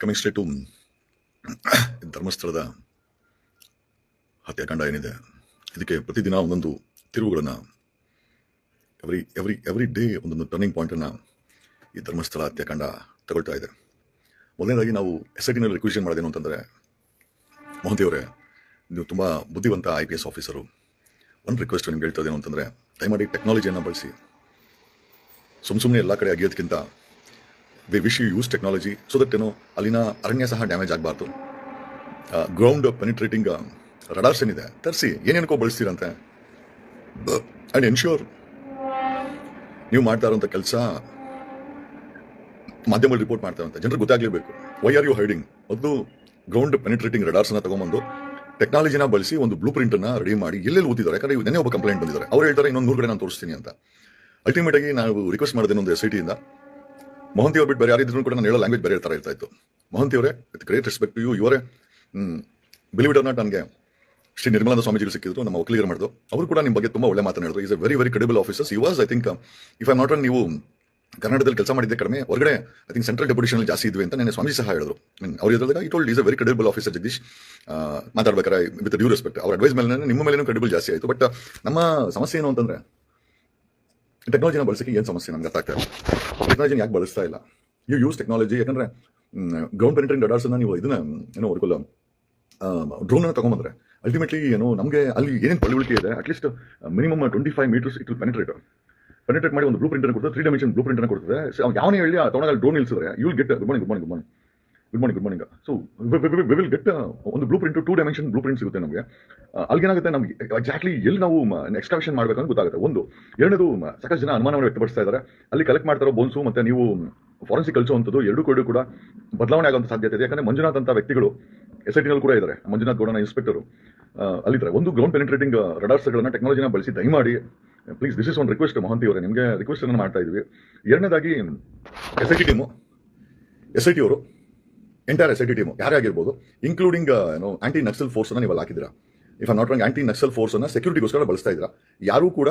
Coming state to ಧರ್ಮಸ್ಥಳದ ಹತ್ಯಾಕಾಂಡ ಏನಿದೆ, ಇದಕ್ಕೆ ಪ್ರತಿದಿನ ಒಂದೊಂದು ತಿರುವುಗಳನ್ನು ಎವ್ರಿ ಎವ್ರಿ ಎವ್ರಿ ಡೇ ಒಂದೊಂದು ಟರ್ನಿಂಗ್ ಪಾಯಿಂಟನ್ನು ಈ ಧರ್ಮಸ್ಥಳ ಹತ್ಯಾಕಾಂಡ ತಗೊಳ್ತಾ ಇದೆ. ಮೊದಲನೇದಾಗಿ ನಾವು ಎಸ್ ಐ ಟಿನಲ್ಲಿ ರಿಕ್ವಿಷನ್ ಮಾಡೋದೇನು ಅಂತಂದರೆ ಮೋಹಂತಿಯವರೇ ನೀವು ತುಂಬ ಬುದ್ಧಿವಂತ ಐ ಪಿ ಎಸ್ ಆಫೀಸರು ಒಂದು ರಿಕ್ವೆಸ್ಟ್ ನಿಮ್ಗೆ ಹೇಳ್ತಾ ಇದ್ದೇನು ಅಂತಂದರೆ, ದಯಮಾಡಿ ಟೆಕ್ನಾಲಜಿಯನ್ನು ಬಳಸಿ. ಸುಮ್ಮ ಸುಮ್ಮನೆ ಎಲ್ಲ ಕಡೆ ಅಗಿಯೋದಕ್ಕಿಂತ we wish you use technology so that ಏನೋ ಅಲ್ಲಿನ ಅರಣ್ಯ ಸಹ ಡ್ಯಾಮೇಜ್ ಆಗಬಾರ್ದು. ಗ್ರೌಂಡ್ ಪೆನಿಟ್ರೇಟಿಂಗ್ ರಡಾರ್ಸ್ ಏನಿದೆ, ತರಿಸಿ, ಏನೇನಕ್ಕೋ ಬಳಸ್ತೀರಂತೆ. ಆ್ಯಂಡ್ ಎನ್ಶ್ಯೂರ್ ನೀವು ಮಾಡ್ತಾ ಇರೋಂಥ ಕೆಲಸ ಮಾಧ್ಯಮದಲ್ಲಿ ರಿಪೋರ್ಟ್ ಮಾಡ್ತಾರಂತೆ ಜನರಿಗೆ ಗೊತ್ತಾಗಲೇಬೇಕು ವೈ ಆರ್ ಯು ಹೈಡಿಂಗ್ ಮೊದಲು ಗ್ರೌಂಡ್ ಪೆನಿಟ್ರೇಟಿಂಗ್ ರಡಾರ್ಸ್ನ ತಗೊಂಬಂದು ಟೆಕ್ನಾಲಜಿನ ಬಳಸಿ ಒಂದು ಬ್ಲೂ ಪ್ರಿಂಟನ್ನು ರೆಡಿ ಮಾಡಿ ಎಲ್ಲೆಲ್ಲಿ ಓದಿದ್ದಾರೆ. ಯಾಕಂದರೆ ನೆನೆ ಒಬ್ಬ ಕಂಪ್ಲೇಂಟ್ ಬಂದಿದ್ದಾರೆ. ಅವ್ರು ಹೇಳ್ತಾರೆ, ಇನ್ನೊಂದು ನೂರು ಕಡೆ ನಾನು ತೋರಿಸ್ತೀನಿ ಅಂತ. ಅಲ್ಟಿಮೇಟಾಗಿ ನಾವು ರಿಕ್ವೆಸ್ಟ್ ಮಾಡಿದೆ ಒಂದು ಎಸ್ ಐ ಟಿಯಿಂದ ಮೋಹಂತಿ ಅವ್ರು ಬಿಟ್ಟು ಬೇರೆ ಯಾರಿದ್ರು ಕೂಡ ನಾನು ಹೇಳೋ ಲ್ಯಾಂಗ್ವೇಜ್ ಬೇರೆ ಥರ ಇರ್ತಾ ಇತ್ತು. ಮೋಹಂತಿ ಅವರೇ ವಿತ್ ಗ್ರೇಟ್ ರೆಸ್ಪೆಕ್ಟ್ ಯು ಇವರೇ ಬಿಲೀವ್ ಇಟ್ ನಾಟ್ ನನಗೆ, ಶ್ರೀ ನಿರ್ಮಲಾನಂದ ಸ್ವಾಮೀಜಿಗಳು ಸಿಕ್ಕಿದ್ರು, ನಮ್ಮ ಒಕ್ಕಲಿಗರು ಮಾಡಿದ್ರು. ಅವರು ಕೂಡ ನಿಮ್ಮ ಬಗ್ಗೆ ತುಂಬ ಒಳ್ಳೆ ಮಾತನಾಡಿದ್ರು is a very very credible officers you was I think if I not run ನೀವು ಕರ್ನಾಟಕದಲ್ಲಿ ಕೆಲಸ ಮಾಡಿದ್ದೆ ಕಡಿಮೆ, ಹೊರಗಡೆ ಐ ಥಿಂಕ್ ಸೆಂಟ್ರಲ್ ಡೆಪ್ಯೂಟೇಷನ್ ಜಾಸ್ತಿ ಇದ್ವಿ ಅಂತ ನನ್ನ ಸ್ವಾಮೀಜಿ ಸಹ ಹೇಳಿದ್ರು. ಅವ್ರು ಹೇಳಿದಾಗ it old is a very credible officer Jagadish. ಮಾತಾಡ್ಬೇಕಾರೆ with due respect ಅವ್ರ ಅಡ್ವೈಸ್ ಮೇಲೆ ನಿಮ್ಮ ಮೇಲೆ ಕ್ರೆಡಿಬಲ್ ಜಾಸ್ತಿ ಆಯಿತು. ಬಟ್ ನಮ್ಮ ಸಮಸ್ಯೆ ಏನು ಅಂತಂದ್ರೆ ಟೆಕ್ನಾಲಜಿನ ಬಳಸಕ್ಕೆ ಏನು ಸಮಸ್ಯೆ ನಮ್ಗೆ ಅರ್ಥ ಆಗ್ತಾ ಇಲ್ಲ ಟೆಕ್ನಾಲಜಿನ ಯಾಕೆ ಬಳಸ್ತಾ ಇಲ್ಲ ಯು ಯೂಸ್ ಟೆಕ್ನಾಲಜಿ ಯಾಕಂದ್ರೆ ಗ್ರೌಂಡ್ ಪೆನಿಟ್ರಿಂಗ್ ರಡಾರ್ಸ್ನ ನೀವು ಇದನ್ನ ಏನೋ ವರ್ಕಲ್ಲ ಡ್ರೋನ್ ತಗೊಂಬಂದ್ರೆ ಅಲ್ಟಿಮೇಟ್ಲಿ ಏನು ನಮಗೆ ಅಲ್ಲಿ ಏನೇನು ಪಳುವಳಿಕೆ ಇದೆ at least minimum twenty five metres it penetrate penetrate ಮಾಡಿ ಒಂದು ಬ್ಲೂ ಪ್ರಿಂಟ್ ಕೊಡ್ತದೆ ತ್ರೀ ಡೈಮೆನ್ಷನ್ ಬ್ಲೂ ಪ್ರಿಂಟ್ ಕೊಡ್ತದೆ. ಸೊ ಯಾವನೇ ಹೇಳಿ ಆ ತೊಗೊಂಡಾಗ drone ನಿಲ್ಸಿದ್ರೆ you will get good morning good good morning good morning so will get ಒಂದು blueprint two dimension blueprint ಸಿಗುತ್ತೆ ನಮಗೆ. ಅಲ್ಲಿಗೇನಾಗುತ್ತೆ ನಮಗೆ ಎಕ್ಸಾಕ್ಟ್ಲಿ ಎಲ್ಲಿ ನಾವು ಎಕ್ಸ್ಟ್ರಾಕ್ಷನ್ ಮಾಡಬೇಕು ಅಂತ ಗೊತ್ತಾಗುತ್ತೆ. ಒಂದು, ಎರಡನೇದು ಸಾಕಷ್ಟು ಜನ ಅನುಮಾನವನ್ನು ವ್ಯಕ್ತಪಡಿಸ್ತಾ ಇದ್ದಾರೆ ಅಲ್ಲಿ ಕಲೆಕ್ಟ್ ಮಾಡ್ತಾರೋ ಬೋನ್ಸು ಮತ್ತೆ ನೀವು ಫಾರೆನ್ಸಿಕ್ ಕಳಿಸುವಂಥದ್ದು ಎರಡು ಕೂಡ ಕೂಡ ಬದಲಾವಣೆ ಆಗುವಂಥ ಸಾಧ್ಯತೆ ಇದೆ. ಯಾಕಂದ್ರೆ ಮಂಜುನಾಥ್ ಅಂತ ವ್ಯಕ್ತಿಗಳು ಎಸ್ ಐ ಟಿನಲ್ಲಿ ಕೂಡ ಇದ್ದಾರೆ ಮಂಜುನಾಥ್ ಗೌಡನ ಇನ್ಸ್ಪೆಕ್ಟರು ಅಲ್ಲಿದ್ದಾರೆ. ಒಂದು ಗ್ರೌಂಡ್ ಪೆನಿಟ್ರೇಟಿಂಗ್ ರಡಾರ್ಸ್ಗಳನ್ನ ಟೆಕ್ನಾಲಜಿನ ಬಳಸಿ ದಯಮಾಡಿ please this is one request Mohanty ಅವರೇ. ನಿಮಗೆ ರಿಕ್ವೆಸ್ಟ್ ಅನ್ನು ಮಾಡ್ತಾ ಇದ್ವಿ. ಎರಡನೇದಾಗಿ S I T team S I T ಅವರು. Entire S I T team ಯಾರೇ ಆಗಿರ್ಬೋದು ಇನ್ಕ್ಲೂಡಿಂಗ್ ಏನೋ ಆಂಟಿ ನಕ್ಸಲ್ ಫೋರ್ಸ್ ಅನ್ನ ನೀವು ಅಲ್ಲಿ ಹಾಕಿದ್ದೀರಾ. If not wrong anti Naxal force ಅನ್ನ ಸೆಕ್ಯೂರಿಟಿಗೋಸ್ಕರ ಬಳಸ್ತಾ ಇದ್ರ ಯಾರೂ ಕೂಡ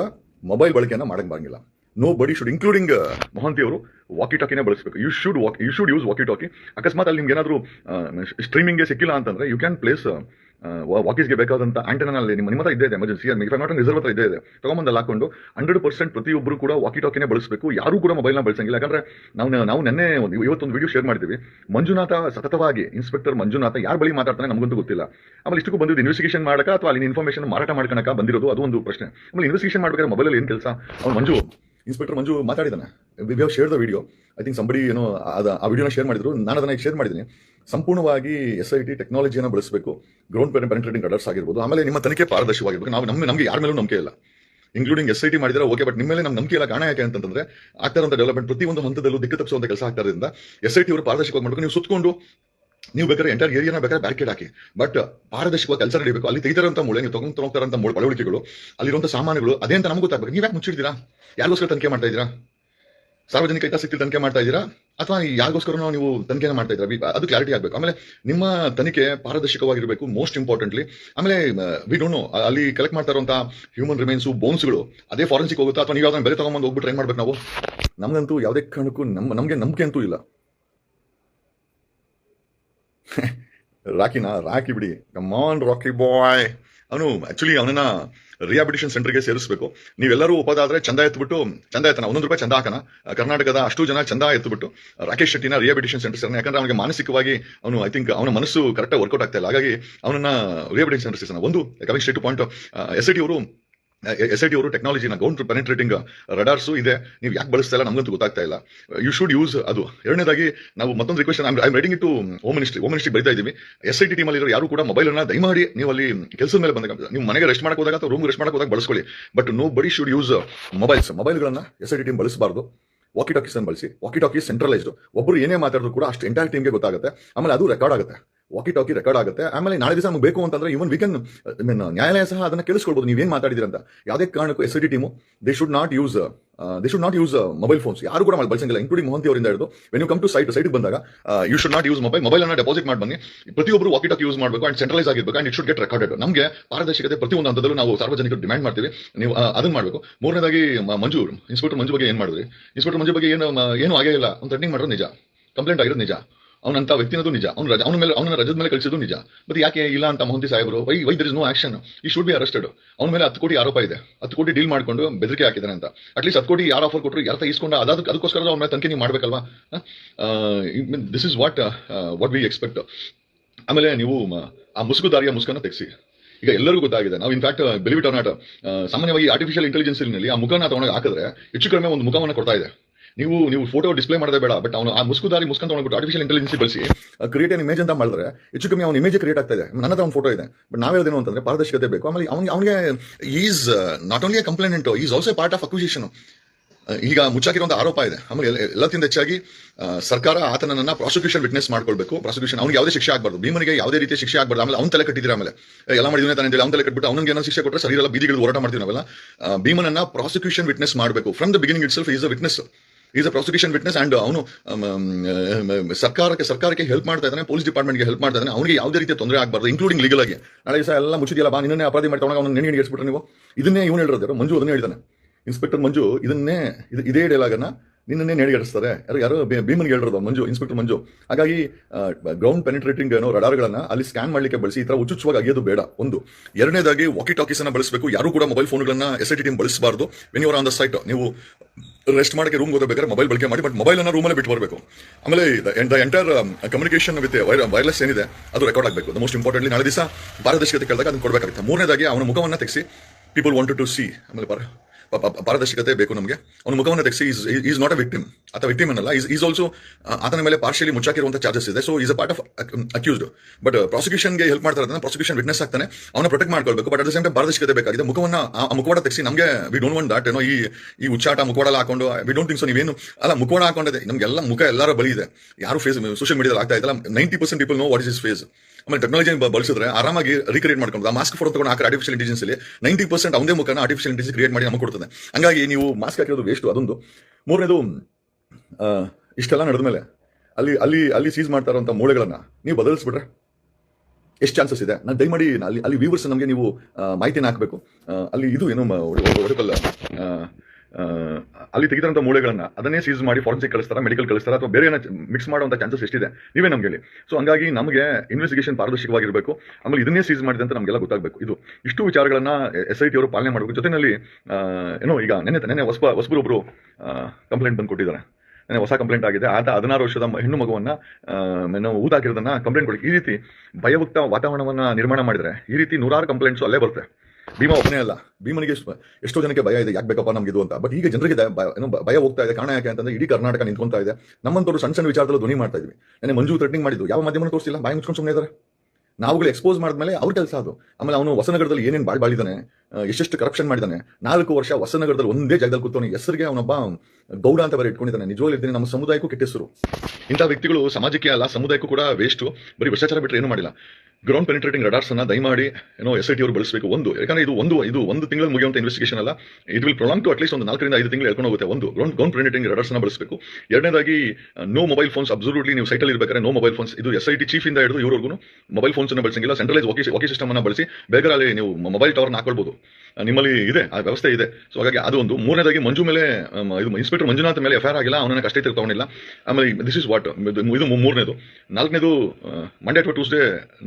ಮೊಬೈಲ್ ಬಳಕೆಯನ್ನ ಮಾಡಕ್ ಬರಂಗಿಲ್ಲ ನೋ ಬಡಿ ಶುಡ್ ಇನ್ಕ್ಲೂಡಿಂಗ್ ಮಹಂತಿ ಅವರು ವಾಕಿ ಟಾಕಿನೇ ಬಳಸಬೇಕು. You should walk you should use walkie talkie ಅಕಸ್ಮಾತ್ ಅಲ್ಲಿ ನಿಮ್ಗೆ ಏನಾದರೂ ಸ್ಟ್ರೀಮಿಂಗ್ಗೆ ಸಿಕ್ಕಿಲ್ಲ ಅಂತಂದ್ರೆ ಯು ಕ್ಯಾನ್ ಪ್ಲೇಸ್ ವಾಕೀಸ್ಗೆ ಬೇಕಾದಂಥ ಆಂಟನಲ್ಲಿ ನಿಮ್ಮ ನಿಮ್ಮ ಹತ್ರ ಇದೆ ಎಮರ್ಜೆನ್ಸಿ ಇಫ್ ನಾಟ್ ರಿಸರ್ವ್ ಹತ್ರ ಇದ್ದೇ ಇದೆ. ತಗೊಂಬಂದಲ್ಲಿ ಹಾಕೊಂಡು ಹಂಡ್ರೆಡ್ ಪರ್ಸೆಂಟ್ ಪ್ರತಿಯೊಬ್ಬರು ಕೂಡ ವಾಕಿ ಟಾಕಿನೇ ಬಳಸಬೇಕು. ಯಾರು ಕೂಡ ಮೊಬೈಲ್ನ ಬಳಸಂಗಿಲ್ಲ. ಯಾಕಂದ್ರೆ ನಾವು ನಾವು ನೆನ್ನೆ ಒಂದು ಇವತ್ತೊಂದು ವಿಡಿಯೋ ಶೇರ್ ಮಾಡಿದ್ದೀವಿ ಮಂಜುನಾಥ ಸತತವಾಗಿ ಇನ್ಸ್ಪೆಕ್ಟರ್ ಮಂಜುನಾಥ ಯಾರ ಬಳಿ ಮಾತಾಡ್ತಾನೆ ನಮಗಂತೂ ಗೊತ್ತಿಲ್ಲ. ಆಮೇಲೆ ಇಷ್ಟಕ್ಕೂ ಬಂದಿದ್ದು ಇನ್ವೆಸ್ಟಿಗೇಷನ್ ಮಾಡಕ ಅಥವಾ ಅಲ್ಲಿ ಇನ್ಫಾರ್ಮೇಷನ್ ಮಾರಾಟ ಮಾಡ್ಕೊಳಕ ಬಂದಿರೋದು ಅದು ಒಂದು ಪ್ರಶ್ನೆ. ಆಮೇಲೆ ಇನ್ವೆಸ್ಟಿಗೇಷನ್ ಮೊಬೈಲ್ ಮೊಬೈಲಲ್ಲಿ ಏನು ಕೆಲಸ? ಅವ್ನು Manju inspector Manju ಮಾತಾಡಿದಾನೆ we have share the video I think somebody ಏನೋ ಆ ವಿಡಿಯೋನ ಶೇರ್ ಮಾಡಿದ್ರು. ನಾನು ಅದನ್ನ ಶೇರ್ ಮಾಡಿದ್ದೀನಿ. ಸಂಪೂರ್ಣವಾಗಿ ಎಸ್ ಐ ಟಿ ಟೆಕ್ನಾಲಜಿಯನ್ನು ಬಳಸಬೇಕು. ಗ್ರೌಂಡ್ ಪೆನಿಟ್ರೇಟಿಂಗ್ ಅಡರ್ಸ್ ಆಗಿರ್ಬೋದು. ಆಮೇಲೆ ನಿಮ್ಮ ತನಿಖೆ ಪಾರದರ್ಶಕವಾಗಿರ್ಬೇಕು. ನಾವು ನಮ್ಮ ನಮಗೆ ಯಾರ ಮೇಲೂ ನಂಬಿಕೆ ಇಲ್ಲ. ಇನ್ಕ್ಲೂಡಿಂಗ್ ಎಸ್ ಐ ಟಿ ಮಾಡಿದ್ರೆ ಓಕೆ ಬಟ್ ನಿಮ್ಮ ಮೇಲೆ ನಮ್ಮ ನಂಬಿಕೆ ಇಲ್ಲ ಕಾಣ ಯಾಕೆ ಅಂತಂದ್ರೆ ಆಗ್ತಾ ಇರುವಂಥ ಡೆವಲಪ್ಮೆಂಟ್ ಪ್ರತಿಯೊಂದು ಹಂತದಲ್ಲೂ ದಿಕ್ಕು ತಪ್ಪಿಸುವಂತ ಕೆಲಸ ಆಗ್ತಾ ಇರೋದ್ರಿಂದ ಎಸ್ ಐ ಟಿ ಅವರು ಪಾರದರ್ಶಕವಾಗಿ ಮಾಡಬೇಕು. ನೀವು ಸುತ್ತಕೊಂಡು ನೀವು ಬೇಕಾದ್ರೆ ಎಂಟರ್ ಏರಿಯಾನ ಬೇಕಾದ್ರೆ ಬ್ಯಾರಿಕೇಡ್ ಹಾಕಿ. ಬಟ್ ಪಾರದರ್ಶಕವಾಗಿ ಕೆಲಸ ನಡೀಬೇಕು. ಅಲ್ಲಿ ತೆಗಿತಾರಂತ ಮೂಳೆ, ನೀವು ತಗೊಂಡು ತಗೊಂತಾರಂತ ಮೂಳೆ ಬಳವಳಿಕೆಗಳು, ಅಲ್ಲಿರುವಂತ ಸಾಮಾನುಗಳು ಅದೇ ಅಂತ ನಮಗೂ ಗೊತ್ತಾಗಬೇಕು. ನೀವು ಯಾಕೆ ಮುಚ್ಚಿಡ್ತೀರಾ? ಯಾರಿಗೋಸ್ಕರ ತನಿಖೆ ಮಾಡ್ತಾ ಇದ್ದೀರಾ? ಸಾರ್ವಜನಿಕ ಹಿತಾಸಕ್ತಿ ತನಿಖೆ ಮಾಡ್ತಾ ಇದ್ದೀರಾ? ಅಥವಾ ಯಾರಿಗೋಸ್ಕರ ನೀವು ತನಿಖೆನ ಮಾಡ್ತಾ ಇದ್ದೀರಾ? ವಿ- ಅದು ಕ್ಲಾರಿಟಿ ಆಗಬೇಕು. ಆಮೇಲೆ ನಿಮ್ಮ ತನಿಖೆ ಪಾರದರ್ಶಕವಾಗಿರಬೇಕು ಮೋಸ್ಟ್ ಇಂಪಾರ್ಟೆಂಟ್ಲಿ ಆಮೇಲೆ ವಿ ಡೋಂಟ್ ನೋ ಅಲ್ಲಿ ಕಲೆಕ್ಟ್ ಮಾಡ್ತಾ ಇರುವಂತಹ ಹ್ಯೂಮನ್ ರಿಮೈನ್ಸು ಬೋನ್ಸ್ಗಳು ಅದೇ ಫಾರೆನ್ಸಿಕ್ ಹೋಗುತ್ತಾ? ಅಥವಾ ನೀವು ಯಾವ್ದನ್ನ ಬೆಲೆ ತಗೊಂಬಂದು ಹೋಗ್ಬಿಟ್ಟು ಟ್ರೈ ಮಾಡ್ಬೇಕು ನಾವು? ನಮಗಂತೂ ಯಾವುದೇ ಕಾರಣಕ್ಕೂ ನಮ್ಮ ನಮಗೆ ನಂಬಿಕೆ ಅಂತೂ ಇಲ್ಲ. ರಾಕಿನ, ರಾಕಿ ಬಿಡಿ. ಕಮಾನ್ ರಾಕಿ ಬಾಯ್ ಅವನು ಆಕ್ಚುಲಿ ಅವನನ್ನ ರಿಹಾಬಿಲಿಟೇಷನ್ ಸೆಂಟರ್ಗೆ ಸೇರಿಸಬೇಕು. ನೀವೆಲ್ಲರೂ ಒಪ್ಪದಾದ್ರೆ ಚಂದ ಎತ್ಬಿಟ್ಟು, ಚಂದ ಎತ್ತನ, ಒಂದೊಂದು ರೂಪಾಯಿ ಚಂದ ಹಾಕನ. ಕರ್ನಾಟಕದ ಅಷ್ಟು ಜನ ಚಂದ ಎತ್ಬಿಟ್ಟು, ರಾಕೇಶ್ ಶೆಟ್ಟಿನ ರಿಹಾಬಿಲಿಟೇಷನ್ ಸೆಂಟರ್ ಸೇರೋಣ ಯಾಕಂದ್ರೆ ಅವನಿಗೆ ಮಾನಸಿಕವಾಗಿ ಅವನು ಐ ಥಿಂಕ್ ಅವನ ಮನಸ್ಸು ಕರೆಕ್ಟಾಗಿ ವರ್ಕೌಟ್ ಆಗ್ತಾ ಇಲ್ಲ. ಹಾಗಾಗಿ ಅವನನ್ನ ರಿಹಾಬಿಲಿಟೇಷನ್ ಸೆಂಟರ್ ಸೇರಿಸೋಣ. ಒಂದು, coming state point S T ಅವರು ಎಸ್ ಐ ಟಿ ಅವರು ಟೆಕ್ನಾಲಜಿನ ಗೌಂಡ್ ಪೆನೆಟ್ರೇಟಿಂಗ್ ರಡಾರ್ಸು ಇದೆ. ನೀವು ಯಾಕೆ ಬಳಸ್ತಾ ಇಲ್ಲ? ನಮಗಂತೂ ಗೊತ್ತಾಗ್ತಾ ಇಲ್ಲ. ಯು ಶುಡ್ ಯೂಸ್ ಅದು. ಎರಡನೇದಾಗಿ, ನಾವು ಮತ್ತೊಂದು ರಿಕ್ವೆಸ್ಟ್ ಐ ರೈಟಿಂಗ್ ಇಟ್ಟು ಹೋಮ್ ಮಿನಿಸ್ಟ್ರಿ ಹೋಮ್ ಮಿನಿಸ್ಟ್ರಿ ಬರೀತಾ ಇದ್ದೀವಿ ಎಸ್ ಐ ಟಿ ಟೀಮಲ್ಲಿ ಇರೋ ಯಾರು ಕೂಡ ಮೊಬೈಲ್ ಅನ್ನ ದಯಮಾಡಿ ನೀವು ಅಲ್ಲಿ ಕೆಲಸದ ಮೇಲೆ ಬಂದಾಗ, ನೀವು ಮನೆಗೆ ರೆಸ್ಟ್ ಮಾಡಕ್ಕೆ ಹೋದಾಗ ಅಥವಾ ರೂಮ್ ರೆಸ್ಟ್ ಮಾಡಕ್ಕೆ ಹೋದಾಗ ಬಳಸ್ಕೊಳ್ಳಿ. But nobody should use mobiles ಮೊಬೈಲ್ಗಳನ್ನ S I T team ಬಳಸಬಾರ್ದು. ವಾಕಿ ಟಾಕೀಸ್ ಬಳಸಿ. ವಾಕಿ ಟಾಕೀಸ್ ಸೆಂಟ್ರಲೈಸ್ಡ್ ಒಬ್ಬರು ಏನೇ ಮಾತಾಡಿದ್ರು ಕೂಡ ಅಷ್ಟು ಎಂಟೈರ್ ಟೀಮ್ಗೆ ಗೊತ್ತಾಗುತ್ತೆ. ಆಮೇಲೆ ಅದು ರೆಕಾರ್ಡ್ ಆಗುತ್ತೆ. ವಾಕಿ ಟಾಕಿ ರೆಕಾರ್ಡ್ ಆಗುತ್ತೆ. ಆಮೇಲೆ ನಾಳೆ ದಿವಸ ನಮಗೆ ಬೇಕು ಅಂತಂದ್ರೆ ಇವನ್ ವೀಕೆಂಡ್ ನ್ಯಾಯಾಲಯ ಸಹ ಅದನ್ನ ಕೇಳಿಸ್ಕೊಳ್ಬೋದು. ನೀವೇನ್ ಮಾತಾಡಿದಿರ ಅಂತ. ಯಾವುದೇ ಕಾರಣಕ್ಕೂ S D team they should not use they should not use mobile phones ಯಾರು ಕೂಡ ಮಾಡಿ ಬಳಸಂಗಿಲ್ಲ ಇನ್ಕ್ಲೂಡಿಂಗ್ ಮೋಹಂತಿ ಅವರಿಂದ ಹಿಡಿದು. When you come to site site ಬಂದಾಗ you should not use mobile mobile ಅನ್ನ ಡೆಪಾಸಿಟ್ ಮಾಡಿ ಬನ್ನಿ. ಪ್ರತಿಯೊಬ್ಬರು ವಾಕಿ ಟಾಕ್ ಯೂಸ್ ಮಾಡಬೇಕು ಅಂಡ್ ಸೆಂಟ್ರಲೈಸ್ ಆಗಿರಬೇಕು and it should get recorded ನಮಗೆ ಪಾರದರ್ಶಕತೆ ಒಂದು ಹಂತದಲ್ಲೂ ನಾವು ಸಾರ್ವಜನಿಕ ಡಿಮ್ಯಾಂಡ್ ಮಾಡ್ತೀವಿ. ನೀವು ಅದನ್ನ ಮಾಡಬೇಕು. ಮೂರನೇದಾಗಿ ಮಂಜು ಇನ್ಸ್ಪೆಕ್ಟರ್ ಮಂಜು ಬಗ್ಗೆ ಏನ್ ಮಾಡಿದ್ರಿ? ಇನ್ಸ್ಪೆಕ್ಟರ್ ಮಂಜು ಬಗ್ಗೆ ಏನು ಏನು ಆಗೇ ಇಲ್ಲ. ಒಂದು ಥ್ರೆಟ್ನಿಂಗ್ ಮಾಡೋದು ನಿಜ. ಕಂಪ್ಲೇಂಟ್ ಆಗಿರೋದು ನಿಜ. ಅವನಂತ ವ್ಯಕ್ತಿನದು ನಿಜ. ಅವ್ನ ರಜ ಅವನ ಮೇಲೆ ಅವನ ರಜದ ಮೇಲೆ ಕಳಿಸಿದ್ದು ನಿಜ. ಮತ್ತೆ ಯಾಕೆ ಇಲ್ಲ ಅಂತ ಮೊಹಂತಿ ಸಾಹೇಬರು? Why why there is no action he should be arrested ಅವನ ಮೇಲೆ ಹತ್ತು ಕೋಟಿ ಆರೋಪ ಇದೆ. ಹತ್ತು ಕೋಟಿ ಡೀಲ್ ಮಾಡ್ಕೊಂಡು ಬೆದರಿಕೆ ಹಾಕಿದ್ದಾನೆ ಅಂತ. ಅಟ್ಲೀಸ್ಟ್ ಹತ್ತು ಕೋಟಿ ಯಾರು ಆಫರ್ ಕೊಟ್ಟರು ಯಾರ ಇಸ್ಕೊಂಡು ಅದಾದ ಅದಕ್ಕೋಸ್ಕರ ಅವ್ರ ಮೇಲೆ ತನಿಖೆ ನೀವು ಮಾಡ್ಬೇಕಲ್ವಾ? This is what what we expect ಆಮೇಲೆ ನೀವು ಆ ಆ ಮುಸುಗುದಾರಿಯ ಮುಸುಕನ್ನು ತೆಗೆಸಿ. ಈಗ ಎಲ್ಲರಿಗೂ ಗೊತ್ತಾಗಿದೆ. ನಾವು in fact believe it not ಸಾಮಾನ್ಯವಾಗಿ ಆರ್ಟಿಫಿಷಿಯಲ್ ಇಂಟೆಲಿಜೆನ್ಸ್ ಆ ಮುಖನ ತಗೊಂಡು ಹಾಕಿದ್ರೆ ಹೆಚ್ಚು ಕಡಿಮೆ ಒಂದು ಮುಖವನ್ನು ಕೊಡ್ತಾ ಇದೆ. ನೀವು ನೀವು ಫೋಟೋ ಡಿಸ್ಪ್ಲೇ ಮಾಡೋದೇ ಬೇಡ ಬಟ್ ಅವನು ಆ ಮುಸ್ಕುದಾರಿ ಮುಸ್ಕಂತ ತಗೊಂಡ್ಬಿಟ್ಟು ಆರ್ಟಿಫಿಷಿಯಲ್ ಇಂಟೆಲಿಜೆನ್ಸ್ ಬಳಸಿ ಕ್ರಿಯೇಟ್ ಇಮೇಜ್ ಅಂತ ಮಾಡಿದ್ರೆ ಹೆಚ್ಚು ಕಮ್ಮಿ ಅವ್ನ ಇಮೇಜ್ ಕ್ರಿಯೇಟ್ ಆಗ್ತಾ ಇದೆ. ನನ್ನ ಹತ್ರ ಒಂದು ಫೋಟೋ ಇದೆ. ಬಟ್ ನಾವು ಹೇಳೋದೇನು ಅಂತಂದ್ರೆ ಪಾರದರ್ಶಕತೆ ಬೇಕು. ಆಮೇಲೆ ಅವ್ನಿಗೆ, ಅವನಿಗೆ is not only complaint is also part of acquisition ಈಗ ಮುಚ್ಚಾಕಿರೋ ಒಂದು ಆರೋಪ ಇದೆ. ಆಮೇಲೆ ಎಲ್ಲ- ಎಲ್ಲಕ್ಕಿಂತ ಹೆಚ್ಚಾಗಿ ಸರ್ಕಾರ ಆತನನ್ನ ಪ್ರಾಸಿಕ್ಯೂಷನ್ ವಿಟ್ನೆಸ್ ಮಾಡ್ಕೊಳ್ಬೇಕು. ಪ್ರಾಸಿಕ್ಯೂಷನ್ ಅವ್ನಿಗೆ ಯಾವುದೇ ಶಿಕ್ಷೆ ಆಗಬಾರ್ದು. ಭೀಮನಿಗೆ ಯಾವುದೇ ರೀತಿಯ ಶಿಕ್ಷೆ ಆಗಬಾರ್ದು. ಆಮೇಲೆ ಅವ್ನ ತಲೆ ಕಟ್ಟಿದ್ರೆ ಆಮೇಲೆ. ಎಲ್ಲ ಮಾಡಿದ್ರೆ ಅಂತ ಹೇಳಿ ಅವ್ನ ತಲೆ ಕಟ್ಬಿಟ್ಟು ಅವ್ನಿಗೆ ಏನೋ ಶಿಕ್ಷೆ ಕೊಟ್ಟರೆ ಸರಿ ಬೀದಿಗಳು ಹೋರಾಟ ಮಾಡ್ತೀವಿ ಭೀಮನನ್ನ ಪ್ರಾಸಿಕ್ಯೂಷನ್ ವಿಟ್ನೆಸ್ ಮಾಡಬೇಕು. From the beginning itself is a witness is a prosecution witness and ಅವನು ಸರ್ಕಾರಕ್ಕೆ ಸರ್ಕಾರಕ್ಕೆ ಹೆಲ್ಪ್ ಮಾಡ್ತಾ ಇದ್ದಾನೆ ಪೊಲೀಸ್ ಡಿಪಾರ್ಟ್ಮೆಂಟ್ಗೆ ಹೆಲ್ಪ್ ಮಾಡ್ತಾ ಇದ್ದಾನೆ. ಅವನಿಗೆ ಯಾವುದೇ ರೀತಿಯ ತೊಂದರೆ ಆಗಬಾರ್ದು ಇನ್ಕ್ಲೂಡಿಂಗ್ ಲೀಗಲ್ ಆಗಿ. ನಾಳೆ ದಿವಸ ಎಲ್ಲ ಮುಚ್ಚಿದೆಯಲ್ಲ, ಬಾ, ನಿನ್ನೆ ಅಪರಾಧಿ ಮಾಡಿ ತಗೊಂಡು ಅವನು ನೆನೆ ಹಿಡಿಸ್ಬಿಟ್ರೆ ನೀವು? ಇದನ್ನೇ ಇವನು ಹೇಳಿದ್ರು ಮಂಜು ಅದನ್ನೇ ಹೇಳಿದಾನೆ. ಇನ್ಸ್ಪೆಕ್ಟರ್ ಮಂಜು ಇದನ್ನೇ, ಇದು ಡೇಲಾಗನ್ನ ನಿನ್ನನ್ನೇ ನೇಡಿಗಡಿಸ್ತಾರೆ ಯಾರು ಯಾರು ಭೀಮನ್ ಭೀಮನ್ಗೆ ಹೇಳಿರೋದು ಮಂಜು ಇನ್ಸ್ಪೆಕ್ಟರ್ ಮಂಜು. ಹಾಗಾಗಿ ಗ್ರೌಂಡ್ ಪೆನಿಟ್ರೇಟಿಂಗ್ ಏನೋ ರಡಾರ್ಗಳನ್ನು ಅಲ್ಲಿ ಸ್ಕ್ಯಾನ್ ಮಾಡ್ಲಿಕ್ಕೆ ಬಳಸಿ, ಈ ಥರ ಉಚ್ಚುಚ್ಚವಾಗಿ ಅಗಿಯೋದು ಬೇಡ. ಒಂದು. ಎರಡನೇದಾಗಿ ವಾಕಿ ಟಾಕೀಸ್ ಅನ್ನ ಬಳಸಬೇಕು. ಯಾರು ಕೂಡ ಮೊಬೈಲ್ ಫೋನ್ಗಳನ್ನು ಎಸ್ ಐ ಟಿ ಟೀಮ್ ಬಳಸಬಾರ್ದು. ವೆನ್ ಆನ್ ದ ಸೈಟ್ ನೀವು ರೆಸ್ಟ್ ಮಾಡಕ್ಕೆ ರೂಮ್ ಹೋಗಬೇಕಾದ್ರೆ ಮೊಬೈಲ್ ಬಳಕೆ ಮಾಡಿ ಬಟ್ ಮೊಬೈಲ್ ಅನ್ನ ರೂಮಲ್ಲಿ ಬಿಟ್ಟು ಬರಬೇಕು. ಆಮೇಲೆ the entire communication with wireless ಏನಿದೆ, ಅದು ರೆಕಾರ್ಡ್ ಆಗಬೇಕು. ದ ಮೋಸ್ಟ್ ಇಂಪಾರ್ಟೆಂಟ್ಲಿ ನಾಳೆ ದಿವಸ ಪಾರದರ್ಶಕತೆ ಕೇಳಿದಾಗ ಅದನ್ನು ಕೊಡಬೇಕಾಗುತ್ತೆ. ಮೂರನೇದಾಗಿ ಅವನ ಮುಖವನ್ನು ತೆಗೆಸಿ ಪೀಪಲ್ ವಾಂಟೆಡ್ ಟು ಸಿ ಆಮೇಲೆ ಪ- ಪಾರದರ್ಶಕತೆ ಬೇಕು ನಮಗೆ. ಅವನ ಮುಖವನ್ನು ತೆಗೆಸಿ ಈಸ್ ನಾಟ್ ಅ ವಿಕ್ಟಿಮ್ ಆತ ವಿಕ್ಟಿಮ್ ಅನ್ನಲ್ಲ. ಈಸ್ ಈಸ್ ಆಲ್ಸೋ ಆತನ ಮೇಲೆ ಪಾರ್ಶಿಯಲಿ ಮುಚ್ಚಾಕಿರುವಂತಹ ಚಾರ್ಜಸ್ ಇದೆ. So is a part of accused but ಪ್ರಾಸಿಕ್ಯೂಷನ್ಗೆ help ಮಾಡ್ತಾರೆ ಪ್ರಾಸಿಕ್ಯೂಷನ್ ವಿಟ್ನೆಸ್ ಆಗ್ತಾನೆ. ಅವನ ಪ್ರೊಟೆಕ್ಟ್ ಮಾಡ್ಕೊಳ್ಬೇಕು. But at the same time ಪಾರದರ್ಶಕತೆ ಬೇಕಾಗಿದೆ. ಮುಖವನ್ನ, ಆ- ಮುಖವಾಡ ತೆಗೆಸಿ, ನಮಗೆ ವಿ ಡೋಂಟ್ ವಾಂಟ್ ದಟ್ ಏನೋ ಈ ಈ ಉಚ್ಚಾಟ ಮುಖವಾಡ ಹಾಕೊಂಡು ವಿ ಡೋಂಟ್ ಥಿಂಕ್ ಸೊ ನೀವೇನು, ಅಲ್ಲ, ಮುಖವಾಡ ಹಾಕೊಂಡಿದೆ, ನಮಗೆಲ್ಲ ಮುಖ ಎಲ್ಲರ ಬಳಿ ಇದೆ. ಯಾರು ಫೇಸ್ ಸೋಷಿಯಲ್ ಮೀಡಿಯಾದಲ್ಲಿ ಆಗ್ತಾ ಇದ್ದಲ್ಲ ninety percent people know what is is face ಆಮೇಲೆ ಟೆಕ್ನಾಲಜಿ ಬಳಸಿದ್ರೆ ಆರಾಮಾಗಿ ರೀಕ್ರಿಯೇಟ್ ಮಾಡ್ಕೊಂಡು ಮಾಸ್ಕ್ ಫೋಟೋ ತಗೊಂಡು ಹಾಕಿ ಆರ್ಟಿಫಿಷಿಯಲ್ ಇಂಟೆಲಿಜೆನ್ಸ್ ಅಲ್ಲಿ ನೈಂಟಿ ಪರ್ಸೆಂಟ್ ಅವನೇ ಮುಖನ ಆರ್ಟಿಫಿಷಿಯಲ್ ಇಂಟೆಲಿಜೆನ್ಸ್ ಕ್ರಿಯೇಟ್ ಮಾಡಿ ನಮಗೆ ಕೊಡ್ತದೆ ಹಂಗಾಗಿ ನೀವು ಮಾಸ್ಕ್ ಹಾಕಿರೋದು ವೇಸ್ಟ್ ಅದೊಂದು ಮೂರನೇದು ಇಷ್ಟೆಲ್ಲ ನಡೆದ ಮೇಲೆ ಅಲ್ಲಿ ಅಲ್ಲಿ ಅಲ್ಲಿ ಸೀಸ್ ಮಾಡ್ತಾ ಇರುವಂತ ಮೂಳೆಗಳನ್ನ ನೀವು ಬದಲಿಸ್ಬಿಟ್ರೆ ಎಷ್ಟು ಚಾನ್ಸಸ್ ಇದೆ ನಾನು ದಯಮಾಡಿ ಅಲ್ಲಿ ಅಲ್ಲಿ ವ್ಯೂವರ್ಸ್ ನಮಗೆ ನೀವು ಮಾಹಿತಿನ ಹಾಕಬೇಕು ಅಲ್ಲಿ ಇದು ಏನು ಒಡಕಲ್ಲ ಅಲ್ಲಿ ತೆಗೆದಂತ ಮೂಳೆಗಳನ್ನ ಅದನ್ನೇ ಸೀಸ್ ಮಾಡಿ ಫಾರೆನ್ಸಿಕ್ ಕಳಿಸ್ತಾರೆ ಮೆಡಿಕಲ್ ಕಳಿಸ್ತಾರೆ ಅಥವಾ ಬೇರೆ ಏನೋ ಮಿಕ್ಸ್ ಮಾಡುವಂತ ಚಾನ್ಸಸ್ ಎಷ್ಟಿದೆ? ನೀವೇ ನಮ್ಗೆ ಹೇಳಿ. ಸೊ ಹಂಗಾಗಿ ನಮಗೆ ಇನ್ವೆಸ್ಟಿಗೇಷನ್ ಪಾರದರ್ಶಕವಾಗಿರಬೇಕು. ಆಮೇಲೆ ಇದನ್ನೇ ಸೀಸ್ ಮಾಡಿದೆ ಅಂತ ನಮಗೆಲ್ಲ ಗೊತ್ತಾಗಬೇಕು. ಇದು ಇಷ್ಟು ವಿಚಾರಗಳನ್ನ ಎಸ್ ಐ ಟಿ ಅವರು ಪಾಲನೆ ಮಾಡಬೇಕು. ಜೊತೆಯಲ್ಲಿ ಏನೋ ಈಗ ನೆನೆ ನೆನೆ ಹೊಸಬರು ಒಬ್ಬರು ಕಂಪ್ಲೇಂಟ್ ಬಂದು ಕೊಟ್ಟಿದ್ದಾರೆ. ನನಗೆ ಹೊಸ ಕಂಪ್ಲೇಂಟ್ ಆಗಿದೆ. ಆತ ಹದಿನಾರು ವರ್ಷದ ಹೆಣ್ಣು ಮಗುವನ್ನ ಏನೋ ಊತ ಹಾಕಿರೋದನ್ನ ಕಂಪ್ಲೇಂಟ್ ಕೊಡಿ ಈ ರೀತಿ ಭಯಯುಕ್ತ ವಾತಾವರಣವನ್ನ ನಿರ್ಮಾಣ ಮಾಡಿದರೆ ಈ ರೀತಿ ನೂರಾರು ಕಂಪ್ಲೇಂಟ್ಸು ಅಲ್ಲೇ ಬರುತ್ತೆ. ಭೀಮ ಒಬ್ಬನೇ ಅಲ್ಲ. ಭೀಮನಿಗೆ ಎಷ್ಟೋ- ಜನಕ್ಕೆ ಭಯ ಇದೆ, ಯಾಕೆ ಬೇಕಪ್ಪ ನಮ್ಗೆ ಇದು ಅಂತ. ಬಟ್ ಈಗ ಜನರಿಗೆ ಭಯ- ಹೋಗ್ತಾ ಇದೆ, ಕಾರಣ ಯಾಕೆ ಅಂತಂದ್ರೆ ಇಡೀ ಕರ್ನಾಟಕ ನಿಂತ್ಕೊಂತಾ ಇದೆ. ನಮ್ಮಂತವ್ರು ಸಣ್ಣ ಸಣ್ಣ ವಿಚಾರದಲ್ಲಿ ಧ್ವನಿ ಮಾಡ್ತಾ ಇದ್ವಿ. ನಾನು ಮಂಜು ಥ್ರೆಟ್ನಿಂಗ್ ಮಾಡಿದ್ದು ಯಾವ ಮಾಧ್ಯಮ ತೋರಿಸಿಲ್ಲ ಬಾಯಿ ಮುಚ್ಕೊಂಡು ಸುಮ್ಮನೆ ಇದ್ದಾರೆ. ನಾವುಗಳು ಎಕ್ಸ್ಪೋಸ್ ಮಾಡಿದ್ಮೇಲೆ ಅವ್ರ ಕೆಲಸ ಅದು. ಆಮೇಲೆ ಅವನು ಹೊಸನಗರದಲ್ಲಿ ಏನೇನು ಬಾಳ್ ಬಾಳಿದಾನೆ ಎಷ್ಟೆಷ್ಟು ಕರಪ್ಷನ್ ಮಾಡಿದಾನೆ ನಾಲ್ಕು ವರ್ಷ ವಸನಗರದಲ್ಲಿ ಒಂದೇ ಜಾಗದಲ್ಲಿ ಕೂತವನು ಹೆಸರಿಗೆ ಅವನೊಬ್ಬ ಗೌಡ ಅಂತ ಬರೀ ಇಟ್ಕೊಂಡಿದ್ದಾನೆ. ನಿಜವಾಗ್ಲೂ ಇದ್ದೀನಿ ನಮ್ಮ ಸಮುದಾಯಕ್ಕೂ ಕೆಟ್ಟ ಹೆಸರು. ಇಂಥ ವ್ಯಕ್ತಿಗಳು ಸಮಾಜಕ್ಕೆ ಅಲ್ಲ, ಸಮುದಾಯಕ್ಕೂ ಕೂಡ ವೇಸ್ಟ್ ಬರೀ ಭ್ರಷ್ಟಾಚಾರ ಬಿಟ್ಟರೆ ಏನು ಮಾಡಿಲ್ಲ. ಗ್ರೌಂಡ್ ಪೆನಿಟ್ರೇಟಿಂಗ್ ರಡಾರ್ಸ್ ಅನ್ನ ದಯಮಾಡಿ, ಏನೋ ಎಸ್ ಐ ಟಿ ಅವರು ಬಳಸಬೇಕು, ಒಂದು. ಯಾಕಂದ್ರೆ ಇದು ಒಂದು ಇದು ಒಂದು ತಿಂಗಳು ಮುಗಿಯುವಂತ ಇನ್ವೆಸ್ಟಿಗೇಷನ್ ಅಲ್ಲ. It will prolong to at least ಒಂದು ನಾಲ್ಕರಿಂದ ಐದು ತಿಂಗಳು ಎಳ್ಕೊಂಡು ಹೋಗುತ್ತೆ. ಒಂದು ಗ್ರೌಂಡ್ ಗ್ರೌಂಡ್ ಪೆನಿಟ್ರೇಟಿಂಗ್ ರಡಾರ್ಸ್ ಅನ್ನ ಬಳಸಬೇಕು. ಎರಡನೇದಾಗಿ ನೋ ಮೊಬೈಲ್ ಫೋನ್ಸ್ ಅಬ್ಸಲ್ಯೂಟ್ಲಿ ನೀವು ಸೈಟಲ್ಲಿ ಇರಬೇಕಾದ್ರೆ ನೋ ಮೊಬೈಲ್ ಫೋನ್ಸ್ ಇದು ಎಸ್ ಐ ಟಿ ಚೀಫ್ ಇಂದ ಹಿಡಿದು ಇವರವರೆಗೂ ಮೊಬೈಲ್ ಫೋನ್ಸ್ ಅನ್ನು ಬಳಸಂಗಿಲ್ಲ. ಸೆಂಟ್ರಲೈಸ್ ವಾಕಿ ವಾಕಿ ಸಿಸ್ಟಮ್ ಅನ್ನ ಬಳಸಿ ಬೇಗರಲ್ಲಿ ನೀವು ಮೊಬೈಲ್ ಟವರ್ ಹಾಕೊಳ್ಬಹುದು ನಿಮ್ಮಲ್ಲಿ ಇದೆ, ಆ ವ್ಯವಸ್ಥೆ ಇದೆ. ಸೊ ಹಾಗಾಗಿ ಅದು ಒಂದು. ಮೂರನೇದಾಗಿ, ಮಂಜು ಮೇಲೆ ಇದು ಇನ್ಸ್ಪೆಕ್ಟರ್ ಮಂಜುನಾಥ್ ಮೇಲೆ ಎಫ್ಐಆರ್ ಆಗಿಲ್ಲ. ಅವನನ್ನು ಕಷ್ಟ ತಗೊಂಡಿಲ್ಲ ಆಮೇಲೆ ದಿಸ್ ಇಸ್ ವಾಟ್ ಇದು ಮೂರನೇದು. ನಾಲ್ಕನೇದು ಮಂಡೇ ಟು ಟ್ಯೂಸ್ಡೇ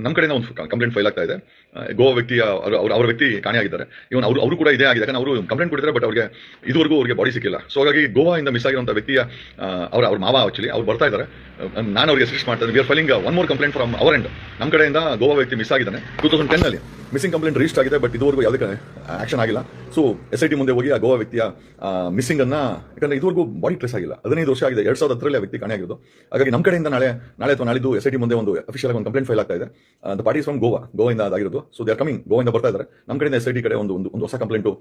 ನಮ್ಮ ಒಂದು ಕಂಪ್ಲೇಂಟ್ ಫೈಲ್ ಆಗ್ತಾ ಇದೆ. ಗೋವಾ ವ್ಯಕ್ತಿಯ ಅವ್ರ ವ್ಯಕ್ತಿ ಕಾಣೆಯಾಗಿದ್ದಾರೆ. ಇವನ್ ಅವರು ಅವರು ಕೂಡ ಇದೇ ಆಗಿದೆ. ಯಾಕಂದ್ರೆ ಅವರು ಕಂಪ್ಲೇಂಟ್ ಕೊಟ್ಟಿದ್ದಾರೆ ಬಟ್ ಅವರಿಗೆ ಇದುವರೆಗೂ ಅವರಿಗೆ ಬಾಡಿ ಸಿಕ್ಕಿಲ್ಲ. ಸೊ ಹಾಗಾಗಿ ಗೋವಾ ಇಂದ ಮಿಸ್ ಆಗಿರುವಂಥ ವ್ಯಕ್ತಿಯ ಅವರ, ಅವ್ರ ಮಾವ ಆಕ್ಚುಲಿ ಅವ್ರು ಬರ್ತಾ ಇದ್ದಾರೆ. ನಾನು ಅವರಿಗೆ ಅಸಿಸ್ಟ್ ಮಾಡ್ತೇನೆ we are filing one more complaint from our end ನಮ್ಮ ಕಡೆಯಿಂದ ಗೋವಾ ವ್ಯಕ್ತಿ ಮಿಸ್ ಆಗಿದ್ದಾನೆ. ಟೂ ತೌಸಂಡ್ ಟೆನ್ ಅಲ್ಲಿ. ಮಿಸ್ಸಿಂಗ್ ಕಂಪ್ಲೇಂಟ್ ರಿಜಿಸ್ಟರ್ ಆಗಿದೆ ಬಟ್ ಇದುವರೆಗೂ ಯಾವುದೇ ಆಕ್ಷನ್ ಆಗಿಲ್ಲ. ಸೊ ಎಸ್ ಐ ಟಿ ಮುಂದೆ ಹೋಗಿ ಆ ಗೋವಾ ವ್ಯಕ್ತಿಯ ಮಿಸ್ಸಿಂಗ್ ಅನ್ನ, ಯಾಕಂದ್ರೆ ಇದುವರೆಗೂ ಬಾಡಿ ಟ್ರೇಸ್ ಆಗಿಲ್ಲ. ಹದಿನೈದು ವರ್ಷ ಆಗಿದೆ, ಎರಡ್ ಸಾವಿರದ ಹತ್ತರಲ್ಲಿ ವ್ಯಕ್ತಿ ಕಾಣೆಯಾಗಿರೋದು. ಹಾಗಾಗಿ ನಮ್ಮ ಕಡೆಯಿಂದ ನಾಳೆ ನಾಳೆ ಅಥವಾ ನಾಳಿದ್ದು ಎಸ್ ಐ ಟಿ ಮುಂದೆ ಒಂದು ಅಫಿಷಿಯಲ್ ಒಂದು ಕಂಪ್ಲೇಂಟ್ ಫೈಲ್ ಆಗ್ತಾ ಇದೆ. The parties from Goa. ಗೋಯಿಂದ ಅದಾಗಿರೋದು. ಸೊ ದೇ ಆರ್ ಕಮಿಂಗ್ ಗೋವಿಂದ ಬರ್ತಾ ಇದ್ದಾರೆ. ನಮ್ಮ ಕಡೆಯಿಂದ ಎಸ್ ಐ ಟಿ ಕಡೆ ಒಂದು ಒಂದು ಒಂದು ಹೊಸ ಕಂಪ್ಲೇಂಟು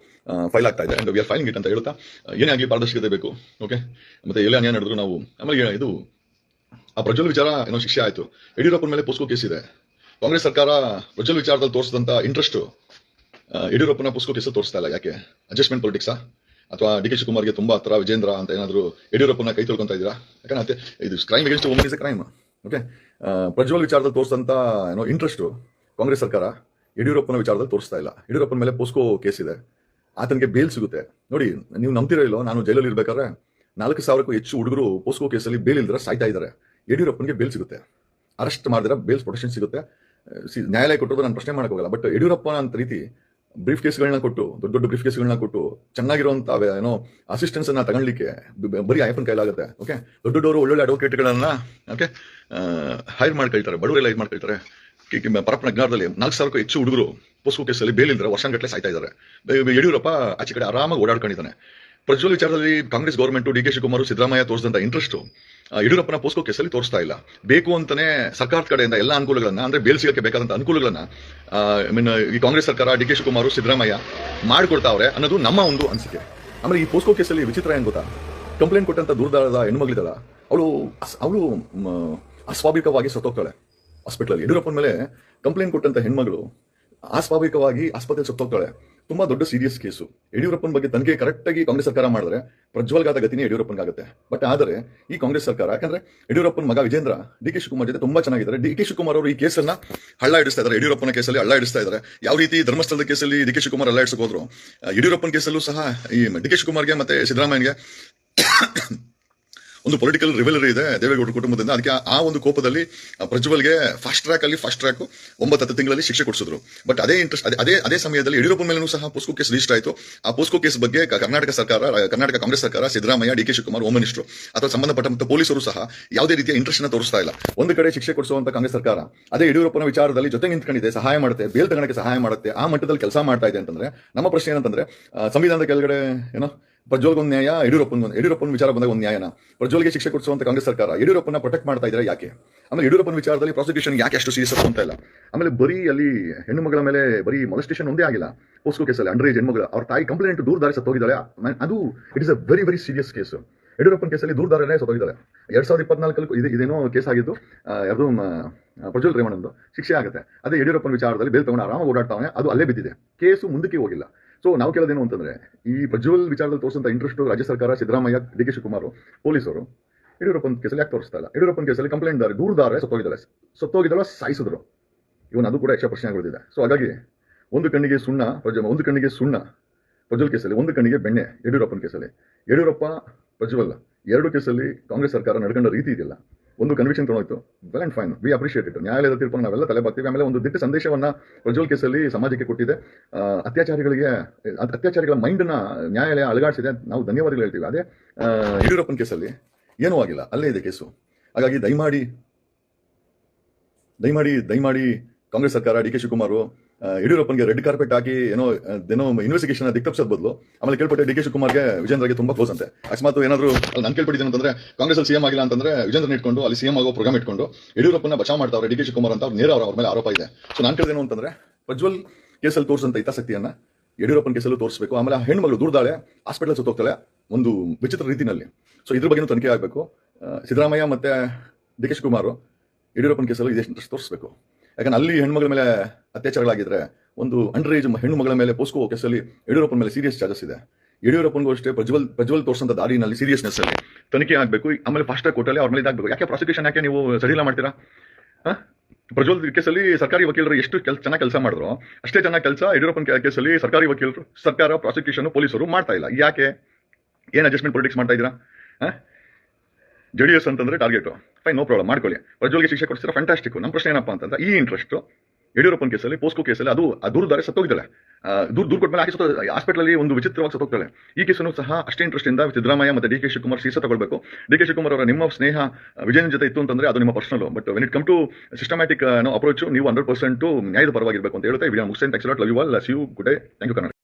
ಫೈಲ್ ಆಗ್ತಾ ಇದೆ. And we are filing it ಅಂತ ಹೇಳ್ತಾ ಏನೇ ಆಗಲಿ ಪಾರದರ್ಶಕತೆ ಬೇಕು. ಓಕೆ ಮತ್ತೆ ಎಲ್ಲ ಅನ್ಯಾಯ ನಡೆದ್ರು ನಾವು ಆಮೇಲೆ ಇದು, ಆ ಪ್ರಜ್ವಲ್ ವಿಚಾರ ಏನೋ ಶಿಕ್ಷೆ ಆಯಿತು. ಯಡಿಯೂರಪ್ಪನ ಮೇಲೆ ಪೋಸ್ಕೋ ಕೇಸ್ ಇದೆ. ಕಾಂಗ್ರೆಸ್ ಸರ್ಕಾರ ಪ್ರಜ್ವಲ್ ವಿಚಾರದಲ್ಲಿ ತೋರಿಸಿದಂತ ಇಂಟ್ರೆಸ್ಟು ಯಡಿಯೂರಪ್ಪನ ಪುಸ್ಕೋ ಕೇಸ್ ತೋರಿಸ್ತಾ ಇಲ್ಲ. ಯಾಕೆ? ಅಡ್ಜಸ್ಟ್ಮೆಂಟ್ ಪೊಲಿಟಿಕ್ಸಾ ಅಥವಾ ಡಿ ಕೆ ಶಿವಕುಮಾರ್ಗೆ ತುಂಬಾ ಹತ್ರ ವಿಜೇಂದ್ರ ಅಂತ ಏನಾದರೂ ಯಡಿಯೂರಪ್ಪನ ಕೈ ತೊಳ್ಕೊತಾ ಇದ್ದೀರಾ? ಯಾಕಂದ್ರೆ ಇದು crime against woman is a crime okay Prajwal ವಿಚಾರದಲ್ಲಿ ತೋರಿಸಿದಂತ ಏನೋ ಇಂಟ್ರೆಸ್ಟ್ ಕಾಂಗ್ರೆಸ್ ಸರ್ಕಾರ ಯಡಿಯೂರಪ್ಪನ ವಿಚಾರದಲ್ಲಿ ತೋರಿಸ್ತಾ ಇಲ್ಲ. ಯಡಿಯೂರಪ್ಪನ ಮೇಲೆ ಪೋಸ್ಕೋ ಕೇಸ್ ಇದೆ. ಆತನಿಗೆ ಬೇಲ್ ಸಿಗುತ್ತೆ. ನೋಡಿ, ನೀವು ನಂಬ್ತಿರೋ ಇಲ್ಲೋ ನಾನು ಜೈಲಲ್ಲಿ ಇರ್ಬೇಕಾದ್ರೆ ನಾಲ್ಕು ಸಾವಿರಕ್ಕೂ ಹೆಚ್ಚು ಹುಡುಗರು ಪೋಸ್ಕೋ ಕೇಸಲ್ಲಿ ಬೇಲ್ ಇಲ್ದ್ರೆ ಸಾಯ್ತಾ ಇದ್ದಾರೆ. ಯಡಿಯೂರಪ್ಪನಿಗೆ ಬೇಲ್ ಸಿಗುತ್ತೆ. ಅರೆಸ್ಟ್ ಮಾಡಿದ್ರೆ ಬೇಲ್ಸ್ ಪ್ರೊಟೆಕ್ಷನ್ ಸಿಗುತ್ತೆ. ನ್ಯಾಯಾಲಯ ಕೊಟ್ಟರು ನಾನು ಪ್ರಶ್ನೆ ಹೋಗಲ್ಲ, ಬಟ್ ಯಡಿಯೂರಪ್ಪ ಅಂತ ರೀತಿ ಬ್ರೀಫ್ ಕೇಸ್ಗಳನ್ನ ಕೊಟ್ಟು, ದೊಡ್ಡ ದೊಡ್ಡ ಬ್ರೀಫ್ ಕೇಸ್ಗಳನ್ನ ಕೊಟ್ಟು ಚೆನ್ನಾಗಿರುವಂತ ಏನೋ ಅಸಿಸ್ಟೆನ್ಸ್ ಅನ್ನ ತಗೊಳ್ಳಿಕ್ಕೆ ಬರೀ ಐಫನ್ ಕೈಲಾಗುತ್ತೆ ಓಕೆ ದೊಡ್ಡ ದೊಡ್ಡವರು ಒಳ್ಳೊಳ್ಳೆ ಅಡ್ವೊಕೇಟ್ಗಳನ್ನ ಓಕೆ ಹೈರ್ ಮಾಡ್ಕೊಳ್ತಾರೆ, ಬಡವರೆಲ್ಲ ಇದು ಮಾಡ್ಕೊಳ್ತಾರೆ. ಪರಪ್ಪನ ಜ್ಞಾನದಲ್ಲಿ ನಾಲ್ಕು ಸಾವಿರಕ್ಕೂ ಹೆಚ್ಚು ಹುಡುಗರು ಪೋಸ್ಕೋ ಕೇಸಲ್ಲಿ ಬೇಲಿದ್ರೆ ವರ್ಷಗಟ್ಟಲೆ ಸಾಯ್ತಾ ಇದ್ದಾರೆ. ಯಡಿಯೂರಪ್ಪ ಆಚೆ ಕಡೆ ಆರಾಮಾಗಿ ಓಡಾಡ್ಕೊಂಡಿದ್ದಾನೆ. ಪ್ರಜ್ವಲ್ ವಿಚಾರದಲ್ಲಿ Congress government D K Shivakumar Siddaramaiah ತೋರಿಸಿದಂತ interest ಯಡಿಯೂರಪ್ಪನ ಪೋಸ್ಕೋ ಕೇಸಲ್ಲಿ ತೋರಿಸ್ತಾ ಇಲ್ಲ. ಬೇಕು ಅಂತಾನೆ ಸರ್ಕಾರದ ಕಡೆಯಿಂದ ಎಲ್ಲ ಅನುಕೂಲಗಳನ್ನ, ಅಂದ್ರೆ ಬೇಲ್ ಸಿಗಕ್ಕೆ ಬೇಕಾದಂತ ಅನುಕೂಲಗಳನ್ನ ಐ ಮೀನ್ ಈ ಕಾಂಗ್ರೆಸ್ ಸರ್ಕಾರ ಡಿ ಕೆ ಶಿವಕುಮಾರ್, ಸಿದ್ದರಾಮಯ್ಯ ಮಾಡಿಕೊಡ್ತಾವ್ರೆ ಅನ್ನೋದು ನಮ್ಮ ಒಂದು ಅನಿಸಿಕೆ. ಆಮೇಲೆ ಈ ಪೋಸ್ಕೋ ಕೇಸಲ್ಲಿ ವಿಚಿತ್ರ ಏನ್ ಗೊತ್ತಾ? ಕಂಪ್ಲೇಂಟ್ ಕೊಟ್ಟಂತ ದೂರದಾರದ ಹೆಣ್ಮಗಳಿದಲ್ಲ ಅವಳು ಅವಳು ಅಸ್ವಾಭಾವಿಕವಾಗಿ ಸತ್ತೋಗ್ತಾಳೆ. ಹಾಸ್ಪಿಟಲ್ ಯಡಿಯೂರಪ್ಪನ ಮೇಲೆ ಕಂಪ್ಲೇಂಟ್ ಕೊಟ್ಟಂತ ಹೆಣ್ಮಗಳು ಅಸ್ವಾಭಾವಿಕವಾಗಿ ಆಸ್ಪತ್ರೆಯಲ್ಲಿ ಸತ್ತೋಗ್ತಾಳೆ. ತುಂಬಾ ದೊಡ್ಡ ಸೀರಿಯಸ್ ಕೇಸು ಯಡಿಯೂರಪ್ಪನ ಬಗ್ಗೆ ತನಿಖೆ ಕರೆಕ್ಟ್ ಆಗಿ ಕಾಂಗ್ರೆಸ್ ಸರ್ಕಾರ ಮಾಡಿದ್ರೆ ಪ್ರಜ್ವಲ್ಗಾದ ಗತಿನೇ ಯಡಿಯೂರಪ್ಪನಿಗಾಗುತ್ತೆ. ಬಟ್ ಆದರೆ ಈ ಕಾಂಗ್ರೆಸ್ ಸರ್ಕಾರ, ಯಾಕಂದ್ರೆ ಯಡಿಯೂರಪ್ಪನ ಮಗ ವಿಜೇಂದ್ರ, ಡಿ ಕೆ ಶಿವಕುಮಾರ್ ಜೊತೆ ತುಂಬಾ ಚೆನ್ನಾಗಿದ್ದಾರೆ. ಡಿ ಕೆ ಶಿವಕುಮಾರ್ ಅವರು ಈ ಕೇಸನ್ನ ಹಳ್ಳ ಇಡಿಸ್ತಾ ಇದ್ದಾರೆ. ಯಡಿಯೂರಪ್ಪನ ಕೇಸಲ್ಲಿ ಹಳ್ಳ ಹಿಡಿಸ್ತಾ ಇದ್ದಾರೆ. ಯಾವ ರೀತಿ ಧರ್ಮಸ್ಥಳದ ಕೇಸಲ್ಲಿ ಡಿ ಕೆ ಶಿವಕುಮಾರ್ ಹಳ್ಳ ಇಡಿಸ್ಕೋದ್ರು ಯಡಿಯೂರಪ್ಪನ ಕೇಸಲ್ಲೂ ಸಹ ಈ ಡಿ ಕೆ ಶಿವಕುಮಾರ್ಗೆ ಮತ್ತೆ ಸಿದ್ದರಾಮಯ್ಯಗೆ ಒಂದು ಪೊಲಿಟಿಕಲ್ ರಿವೆಲರಿ ಇದೆ ದೇವೇಗೌಡರ ಕುಟುಂಬದಿಂದ. ಅದಕ್ಕೆ ಆ- ಒಂದು ಕೋಪದಲ್ಲಿ ಪ್ರಜ್ವಲ್ಗೆ ಫಾಸ್ಟ್ ಟ್ರ್ಯಾಕ್ ಅಲ್ಲಿ ಫಾಸ್ಟ್ ಟ್ರ್ಯಾಕ್ ಒಂಬತ್ತು ಹತ್ತು ತಿಂಗಳಲ್ಲಿ ಶಿಕ್ಷೆ ಕೊಡಿಸಿದ್ರು. ಬಟ್ ಅದೇ ಇಂಟ್ರೆಸ್ಟ್ ಅದೇ ಅದೇ ಸಮಯದಲ್ಲಿ ಯಡಿಯೂರಪ್ಪ ಮೇಲೂ ಸಹ ಪೋಸ್ಕೋ ಕೇಸ್ ರಿಜಿಸ್ಟರ್ ಆಯಿತು. ಆ ಪೋಸ್ಕೋ ಕೇಸ್ ಬಗ್ಗೆ ಕರ್ನಾಟಕ ಸರ್ಕಾರ ಕರ್ನಾಟಕ ಕಾಂಗ್ರೆಸ್ ಸರ್ಕಾರ, Siddaramaiah, D K Shivakumar, home minister, ಅಥವಾ ಸಂಬಂಧಪಟ್ಟ ಪೊಲೀಸರು ಸಹ ಯಾವುದೇ ರೀತಿಯ ಇಂಟ್ರೆಸ್ಟ್ ಅನ್ನು ತೋರಿಸ್ತಾ ಇಲ್ಲ. ಒಂದು ಕಡೆ ಶಿಕ್ಷೆ ಕೊಡಿಸುವಂತ ಕಾಂಗ್ರೆಸ್ ಸರ್ಕಾರ, ಅದೇ ಯಡಿಯೂರಪ್ಪನ ವಿಚಾರದಲ್ಲಿ ಜೊತೆ ನಿಂತ್ಕೊಂಡಿದೆ, ಸಹಾಯ ಮಾಡುತ್ತೆ, ಬೇಲ್ ತಗೊಳಕ್ಕೆ ಸಹಾಯ ಮಾಡುತ್ತೆ, ಆ ಮಟ್ಟದಲ್ಲಿ ಕೆಲಸ ಮಾಡ್ತಾ ಇದೆ ಅಂತಂದ್ರೆ, ನಮ್ಮ ಪ್ರಶ್ನೆ ಏನಂತಂದ್ರೆ ಸಂವಿಧಾನದ ಕೆಳಗಡೆ ಏನೋ ಪ್ರಜ್ವಲ್ಗೆ ಒಂದು ನ್ಯಾಯ ಯಡಿಯೂರಪ್ಪನ ಯಡಿಯೂರಪ್ಪನ ವಿಚಾರ ಬಂದಾಗ ಒಂದು ನ್ಯಾಯನ. ಪ್ರಜ್ವಲ್ಗೆ ಶಿಕ್ಷೆ ಕೊಡಿಸುವಂತ ಕಾಂಗ್ರೆಸ್ ಸರ್ಕಾರ ಯಡಿಯೂರಪ್ಪನ ಪ್ರೊಟೆಕ್ಟ್ ಮಾಡ್ತಾ ಇದ್ದಾರೆ ಯಾಕೆ? ಆಮೇಲೆ ಯಡಿಯೂರಪ್ಪನ ವಿಚಾರದಲ್ಲಿ ಪ್ರಾಸಿಕ್ಯೂಷನ್ ಯಾಕೆ ಅಷ್ಟು ಸೀರಿಯಸ್ ಅಂತ ಇಲ್ಲ. ಆಮೇಲೆ ಬರೀ ಅಲ್ಲಿ ಹೆಣ್ಣು ಮಗಳ ಮೇಲೆ ಬರೀ ಮೊಲೆಸ್ಟೇಷನ್ ಒಂದೇ ಆಗಿಲ್ಲ. ಪೋಸ್ಕೋ ಕೇಸಲ್ಲಿ ಅಂಡರ್ ಏಜ್ ಹೆಣ್ಮಗಳು, ಅವ್ರ ತಾಯಿ ಕಂಪ್ಲೇಂಟ್ ದೂರದಾರಿ ಸತ್ತೋಗಿದ್ದಾಳೆ. ಅದು it is a very very serious case ಯಡಿಯೂರಪ್ಪನ ಕೇಸಲ್ಲಿ ದೂರದಾರನೇ ಸತ್ತೋಗಿದ್ದಾರೆ ಎರಡ್ ಸಾವಿರದ ಇಪ್ಪತ್ನಾಲ್ಕಲ್ಲಿ ಇದು ಇದೇನೋ ಕೇಸ್ ಆಗಿದ್ದು ಯಾರು ಯಾರ್ದು ಪ್ರಜ್ವಲ್ ರೇವಣ್ಣಂದು ಶಿಕ್ಷೆ ಆಗುತ್ತೆ. ಅದೇ ಯಡಿಯೂರಪ್ಪನ ವಿಚಾರದಲ್ಲಿ ಬೇಲ್ ತಗೊಂಡು ಆರಾಮಾಗಿ ಓಡಾಡ್ತಾವೆ ಅದು ಅಲ್ಲೇ ಬಿದ್ದಿದೆ. ಕೇಸು ಮುಂದಕ್ಕೆ ಹೋಗಿಲ್ಲ. ಸೊ ನಾವು ಕೇಳೋದೇನು ಅಂತಂದ್ರೆ, ಈ ಪ್ರಜ್ವಲ್ ವಿಚಾರದಲ್ಲಿ ತೋರಿಸಂತ ಇಂಟ್ರೆಸ್ಟ್ ರಾಜ್ಯ ಸರ್ಕಾರ ಸಿದ್ದರಾಮಯ್ಯ, ಡಿ ಕೆ ಶಿವಕುಮಾರ್, ಪೊಲೀಸರು, ಯಡಿಯೂರಪ್ಪನ ಕೇಸಲ್ಲಿ ಯಾಕೆ ತೋರಿಸ್ತಾ ಇಲ್ಲ? ಯಡಿಯೂರಪ್ಪನ ಕೇಸಲ್ಲಿ ಕಂಪ್ಲೇಂಟ್ ದಾರೆ ದೂರದಾರೆ ಸತ್ತೋಗಿದ್ದಾರೆ ಸತ್ತೋಗಿದ್ದಾಳೆ. ಸಾಯಿಸಿದ್ರು. ಇವನ್ ಅದು ಕೂಡ ಯಕ್ಷ ಪ್ರಶ್ನೆಗಳಿದೆ ಸೊ ಹಾಗಾಗಿ ಒಂದು ಕಣ್ಣಿಗೆ ಸುಣ್ಣ, ಪ್ರಜ್ವಲ್, ಒಂದು ಕಣ್ಣಿಗೆ ಸುಣ್ಣ, ಪ್ರಜ್ವಲ್ ಕೇಸಲ್ಲಿ, ಒಂದು ಕಣ್ಣಿಗೆ ಬೆಣ್ಣೆ, ಯಡಿಯೂರಪ್ಪನ ಕೇಸಲ್ಲಿ. ಯಡಿಯೂರಪ್ಪ, ಪ್ರಜ್ವಲ್, ಎರಡು ಕೇಸಲ್ಲಿ ಕಾಂಗ್ರೆಸ್ ಸರ್ಕಾರ ನಡ್ಕೊಂಡ ರೀತಿ ಇದೆಯಲ್ಲ. ಒಂದು conviction ತಗೊಂಡೋಯ್ತು well and fine we appreciate it ನ್ಯಾಯಾಲಯದ ತೀರ್ಪನ್ನು ನಾವೆಲ್ಲ ತಲೆ ಬಾಗ್ತೀವಿ. ಆಮೇಲೆ ಒಂದು ದಿಟ್ಟ ಸಂದೇಶವನ್ನ ಪ್ರಜ್ವಲ್ ಕೇಸಲ್ಲಿ ಸಮಾಜಕ್ಕೆ ಕೊಟ್ಟಿದೆ. ಅತ್ಯಾಚಾರಿಗಳಿಗೆ ಅತ್ಯಾಚಾರಿಗಳ ಅತ್ಯಾಚಾರಿಗಳ ನ ನ್ಯಾಯಾಲಯ ಅಳಗಾಡಿಸಿದೆ ನಾವು ಧನ್ಯವಾದಗಳು ಹೇಳ್ತೀವಿ. ಅದೇ ಯಡಿಯೂರಪ್ಪನ ಕೇಸಲ್ಲಿ ಏನೂ ಆಗಿಲ್ಲ. ಅಲ್ಲೇ ಇದೆ ಕೇಸು. ಹಾಗಾಗಿ ದಯಮಾಡಿ ದಯಮಾಡಿ ದಯಮಾಡಿ ಕಾಂಗ್ರೆಸ್ ಸರ್ಕಾರ, ಡಿ ಕೆ ಶಿವಕುಮಾರ್ ಯಡಿಯೂರಪ್ಪನಿಗೆ ರೆಡ್ ಕಾರ್ಪೆಟ್ ಹಾಕಿ ಏನೋ ಏನೋ ಇನ್ವೆಸ್ಟಿಗೇಷನ್ ದಿಕ್ಕಪ್ಸೋದ್ ಬದಲು. ಆಮೇಲೆ ಕೇಳ್ಪಟ್ಟೆ ಡಿ ಕೆ ಶಿವಕುಮಾರ್ಗೆ ವಿಜೇಂದ್ರಗೆ ತುಂಬಾ ಕ್ಲೋಸ್ ಅಂತೆ. ಅಕಸ್ಮಾತ್ ಏನಾದ್ರು ನಾನು ಕೇಳ್ಪಟ್ಟಿದ್ದೀನಿ ಅಂತಂದ್ರೆ ಕಾಂಗ್ರೆಸ್ ಅಲ್ಲಿ ಸಿಎಂ ಆಗಿಲ್ಲ ಅಂತಂದ್ರೆ ವಿಜೇಂದ್ರ ಇಟ್ಕೊಂಡು ಅಲ್ಲಿ ಸಿಎಂ ಆಗೋ ಪ್ರೋಗ್ರಾಮ್ ಇಟ್ಕೊಂಡು ಯಡಿಯೂರಪ್ಪನ ಬಚಾವ್ ಮಾಡ್ತಾವ್ರೆ ಡಿ ಕೆ ಶಿವಕುಮಾರ್ ಅಂತ ಅವ್ರು ನೇರ ಅವ್ರ ಮೇಲೆ ಆರೋಪ ಇದೆ. ಸೊ ನಾನು ಕೇಳಿದೇನು ಅಂತಂದ್ರೆ ಪ್ರಜ್ವಲ್ ಕೇಸಲ್ಲಿ ತೋರಿಸಂತ ಹಿತಾಸಕ್ತಿಯನ್ನ ಯಡಿಯೂರಪ್ಪನ ಕೇಸಲ್ಲೂ ತೋರಿಸಬೇಕು. ಆಮೇಲೆ ಹೆಣ್ಮಗಳು ದೂರದಾಳೆ ಹಾಸ್ಪಿಟಲ್ ಸುತ್ತೋಗ್ತಾಳೆ ಒಂದು ವಿಚಿತ್ರ ರೀತಿನಲ್ಲಿ. ಸೊ ಇದ್ರ ಬಗ್ಗೆನೂ ತನಿಖೆ ಆಗಬೇಕು. ಸಿದ್ದರಾಮಯ್ಯ ಮತ್ತೆ ಡಿ ಕೆ ಶಿವಕುಮಾರ್ ಯಡಿಯೂರಪ್ಪನ ಕೇಸಲ್ಲೂ ಇದೇ ತೋರಿಸಬೇಕು. ಯಾಕಂದ್ರೆ ಅಲ್ಲಿ ಹೆಣ್ಮಗಳ ಮೇಲೆ ಅತ್ಯಾಚಾರಗಳಾಗಿದ್ರೆ ಒಂದು ಅಂಡರ್ ಏಜ್ ಹೆಣ್ಣು ಮಗಳ ಮೇಲೆ ಪೋಸ್ಕೋ ಕೇಸಲ್ಲಿ ಯಡಿಯೂರಪ್ಪನ ಮೇಲೆ ಸೀರಿಯಸ್ ಚಾರ್ಜಸ್ ಇದೆ. ಯಡಿಯೂರಪ್ಪನಿಗೂ ಅಷ್ಟೇ ಪ್ರಜ್ವಲ್ ಪ್ರಜ್ವಲ್ ತೋರಿಸಂತ ದಾರಿನಲ್ಲಿ ಸೀರಿಯಸ್ನೆಸ್ ಅಲ್ಲಿ ತನಿಖೆ ಆಗಬೇಕು, ಆಮೇಲೆ ಫಾಸ್ಟ್ ಆಗಿ ಕೋರ್ಟಲ್ಲಿ ಅವ್ರ ಮೇಲೆ ಇದಾಗಬೇಕು. ಯಾಕೆ ಪ್ರಾಸಿಕ್ಯೂಷನ್ ಯಾಕೆ ನೀವು ಸಡಿಲ ಮಾಡ್ತೀರಾ? ಪ್ರಜ್ವಲ್ ಕೇಸಲ್ಲಿ ಸರ್ಕಾರಿ ವಕೀಲರು ಎಷ್ಟು ಕೆಲಸ ಚೆನ್ನಾಗಿ ಕೆಲಸ ಮಾಡಿದ್ರು. ಅಷ್ಟೇ ಚೆನ್ನಾಗಿ ಕೆಲಸ ಯಡಿಯೂರಪ್ಪನ ಕೇಸಲ್ಲಿ ಸರ್ಕಾರಿ ವಕೀಲರು, ಸರ್ಕಾರ ಪ್ರಾಸಿಕ್ಯೂಷನ್ ಪೊಲೀಸರು ಮಾಡ್ತಾ ಇಲ್ಲ. ಯಾಕೆ? ಏನು ಅಡ್ಜಸ್ಟ್ಮೆಂಟ್ ಪೊಲಿಟಿಕ್ಸ್ ಮಾಡ್ತಾ ಇದ್ದೀರಾ? ಜೆ ಡಿ ಎಸ್ ಅಂತಂದ್ರೆ ಟಾರ್ಗೆಟ್ ಫೈನ್ ನೋ ಪ್ರಾಬ್ಲಮ್ ಮಾಡ್ಕೊಳ್ಳಿ. ಪ್ರಜ್ವಲ್ಗೆ ಶಿಕ್ಷೆ ಕೊಡ್ತೀರಾ ಫ್ಯಾಂಟಾಸ್ಟಿಕ್ ನಮ್ಮ ಪ್ರಶ್ನೆ ಏನಪ್ಪಾ ಅಂತಂದ್ರೆ, ಈ ಇಂಟ್ರೆಸ್ಟ್ ಯಡಿಯೂರಪ್ಪನ ಕೇಸಲ್ಲಿ ಪೋಸ್ಕೋ ಕೇಸಲ್ಲಿ ಅದು ದೂರ ದೂರದಾರೆ ಸತ್ತೋಗಿದ್ದಾಳೆ ದೂರ ದೂರ ಕೊಟ್ಟ ಮೇಲೆ ಆಕೆ ಅಲ್ಲಿ ಹಾಸ್ಪಿಟಲ್ ಒಂದು ವಿಚಿತ್ರವಾಗಿ ಸತ್ತೋಗ್ತಾಳೆ ಈ ಕೇಸನ್ನು ಸಹ ಅಷ್ಟೇ ಇಂಟ್ರೆಸ್ಟ್ ಇಂದ ಸಿದ್ದರಾಮಯ್ಯ ಮತ್ತೆ ಡಿ ಕೆ ಶಿವಕುಮಾರ್ ಸೀಸ ತಗೊಳ್ಬೇಕು. ಡಿ ಕೆ ಶಿವಕುಮಾರ್ ಅವರ ನಿಮ್ಮ ಸ್ನೇಹ ವಿಜಯನ ಜೊತೆ ಇತ್ತು ಅಂತಂದ್ರೆ ಅದು ನಿಮ್ಮ personal but when it come to systematic approach ನೀವು ಹಂಡ್ರೆಡ್ ಪರ್ಸೆಂಟ್ ನ್ಯಾಯದ ಪರವಾಗಿರಬೇಕು ಅಂತ ಹೇಳ್ತಾ ವಿಡಿಯೋ ಮುಗಿಸ್ತೇನೆ. Love you all see you good day thank you Kannada.